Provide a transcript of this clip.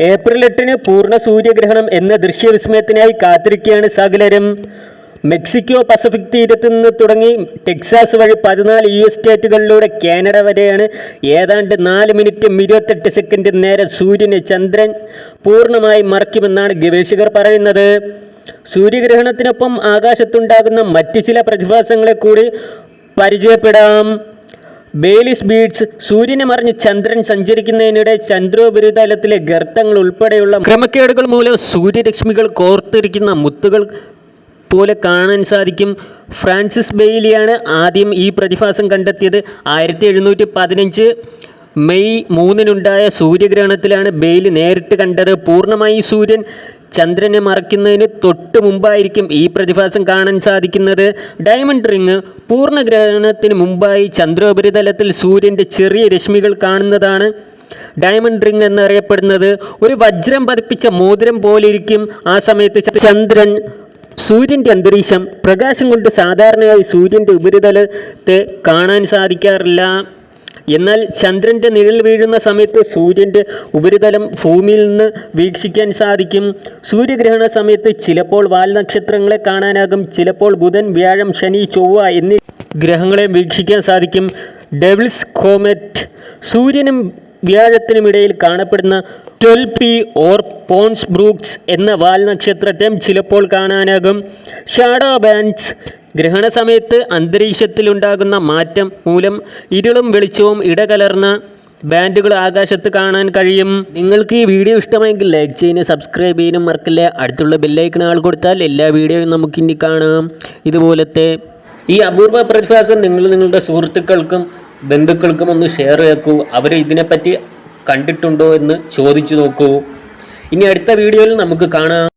April എട്ടിന് പൂർണ സൂര്യഗ്രഹണം എന്ന ദൃശ്യവിസ്മയത്തിനായി കാത്തിരിക്കുകയാണ് സകലരും. മെക്സിക്കോ പസഫിക് തീരത്ത് നിന്ന് തുടങ്ങി ടെക്സാസ് വഴി പതിനാല് യു എസ് സ്റ്റേറ്റുകളിലൂടെ കാനഡ വരെയാണ് ഏതാണ്ട് നാല് മിനിറ്റ് ഇരുപത്തെട്ട് സെക്കൻഡ് നേരം സൂര്യനെ ചന്ദ്രൻ പൂർണമായി മറയ്ക്കുമെന്നാണ് ഗവേഷകർ പറയുന്നത്. സൂര്യഗ്രഹണത്തിനൊപ്പം ആകാശത്തുണ്ടാകുന്ന മറ്റ് ചില പ്രതിഭാസങ്ങളെ കൂടി പരിചയപ്പെടാം. ബേലിസ് ബീഡ്സ് സൂര്യനെ മറിഞ്ഞ് ചന്ദ്രൻ സഞ്ചരിക്കുന്നതിനിടെ ചന്ദ്രോപരിതലത്തിലെ ഗർത്തങ്ങൾ ഉൾപ്പെടെയുള്ള ക്രമക്കേടുകൾ മൂലം സൂര്യരശ്മികൾ കോർത്തിരിക്കുന്ന മുത്തുകൾ പോലെ കാണാൻ സാധിക്കും. ഫ്രാൻസിസ് ബെയിലിയാണ് ആദ്യം ഈ പ്രതിഭാസം കണ്ടെത്തിയത്. ആയിരത്തി എഴുന്നൂറ്റി പതിനഞ്ച് മെയ് മൂന്നിനുണ്ടായ സൂര്യഗ്രഹണത്തിലാണ് ബെയിലി നേരിട്ട് കണ്ടത്. പൂർണമായി സൂര്യൻ ചന്ദ്രനെ മറയ്ക്കുന്നതിന് തൊട്ട് മുമ്പായിരിക്കും ഈ പ്രതിഭാസം കാണാൻ സാധിക്കുന്നത്. ഡയമണ്ട് റിങ് പൂർണഗ്രഹണത്തിന് മുമ്പായി ചന്ദ്രോപരിതലത്തിൽ സൂര്യന്റെ ചെറിയ രശ്മികൾ കാണുന്നതാണ്. ഡയമണ്ട് റിംഗ് എന്നറിയപ്പെടുന്നത് ഒരു വജ്രം പതിപ്പിച്ച മോതിരം പോലെ ഇരിക്കും ആ സമയത്ത് ചന്ദ്രൻ സൂര്യന്റെ അന്തരീക്ഷം പ്രകാശം കൊണ്ട് സാധാരണയായി സൂര്യന്റെ ഉപരിതലത്തെ കാണാൻ സാധിക്കാറില്ല. എന്നാൽ ചന്ദ്രന്റെ നിഴൽ വീഴുന്ന സമയത്ത് സൂര്യന്റെ ഉപരിതലം ഭൂമിയിൽ നിന്ന് വീക്ഷിക്കാൻ സാധിക്കും. സൂര്യഗ്രഹണ സമയത്ത് ചിലപ്പോൾ വാൽനക്ഷത്രങ്ങളെ കാണാനാകും. ചിലപ്പോൾ ബുധൻ വ്യാഴം ശനി ചൊവ്വ എന്നീ ഗ്രഹങ്ങളെ വീക്ഷിക്കാൻ സാധിക്കും. ഡെവിൾസ് കോമറ്റ് സൂര്യനും വ്യാഴത്തിനുമിടയിൽ കാണപ്പെടുന്ന twelve P or Pons Brooks എന്ന വാൽനക്ഷത്രത്തെ ചിലപ്പോൾ കാണാനാകും. ഷാഡോ ബാൻഡ്സ് ഗ്രഹണ സമയത്ത് അന്തരീക്ഷത്തിലുണ്ടാകുന്ന മാറ്റം മൂലം ഇരുളും വെളിച്ചവും ഇടകലർന്ന ബാൻഡുകൾ ആകാശത്ത് കാണാൻ കഴിയും. നിങ്ങൾക്ക് ഈ വീഡിയോ ഇഷ്ടമായെങ്കിൽ ലൈക്ക് ചെയ്യാനും സബ്സ്ക്രൈബ് ചെയ്യാനും മറക്കില്ല. അടുത്തുള്ള ബെല്ലൈക്കൺ ആൾ കൊടുത്താൽ എല്ലാ വീഡിയോയും നമുക്ക് നമുക്കിനി കാണാം. ഇതുപോലത്തെ ഈ അപൂർവ പ്രതിഭാസം നിങ്ങൾ നിങ്ങളുടെ സുഹൃത്തുക്കൾക്കും ബന്ധുക്കൾക്കും ഒന്ന് ഷെയർ ചെയ്യൂ. അവർ ഇതിനെപ്പറ്റി കണ്ടിട്ടുണ്ടോ എന്ന് ചോദിച്ചു നോക്കൂ. ഇനി അടുത്ത വീഡിയോയിൽ നമുക്ക് കാണാം.